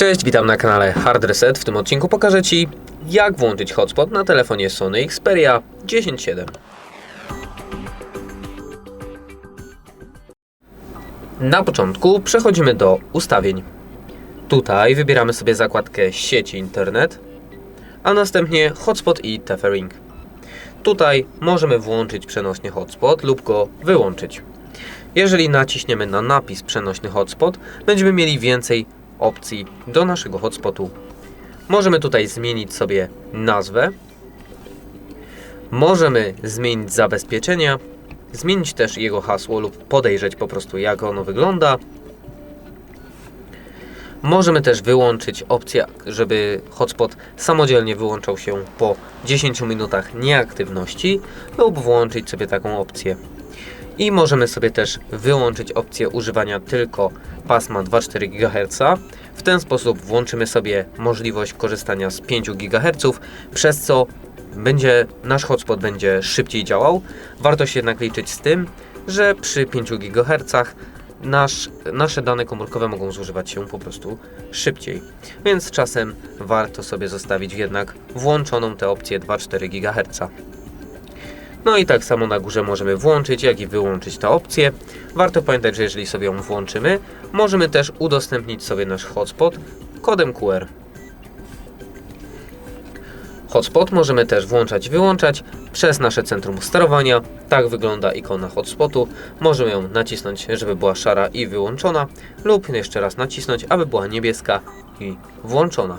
Cześć, witam na kanale Hard Reset. W tym odcinku pokażę Ci, jak włączyć hotspot na telefonie Sony Xperia 10.7. Na początku przechodzimy do ustawień. Tutaj wybieramy sobie zakładkę sieci internet, a następnie hotspot i tethering. Tutaj możemy włączyć przenośny hotspot lub go wyłączyć. Jeżeli naciśniemy na napis przenośny hotspot, będziemy mieli więcej opcji do naszego hotspotu. Możemy tutaj zmienić sobie nazwę. Możemy zmienić zabezpieczenia, zmienić też jego hasło lub podejrzeć po prostu jak ono wygląda. Możemy też wyłączyć opcję, żeby hotspot samodzielnie wyłączał się po 10 minutach nieaktywności lub włączyć sobie taką opcję. I możemy sobie też wyłączyć opcję używania tylko pasma 2,4 GHz. W ten sposób włączymy sobie możliwość korzystania z 5 GHz, przez co będzie, nasz hotspot będzie szybciej działał. Warto się jednak liczyć z tym, że przy 5 GHz nasz, nasze dane komórkowe mogą zużywać się po prostu szybciej. Więc czasem warto sobie zostawić jednak włączoną tę opcję 2,4 GHz. No i tak samo na górze możemy włączyć, jak i wyłączyć tę opcję. Warto pamiętać, że jeżeli sobie ją włączymy, możemy też udostępnić sobie nasz hotspot kodem QR. Hotspot możemy też włączać i wyłączać przez nasze centrum sterowania. Tak wygląda ikona hotspotu. Możemy ją nacisnąć, żeby była szara i wyłączona, lub jeszcze raz nacisnąć, aby była niebieska i włączona.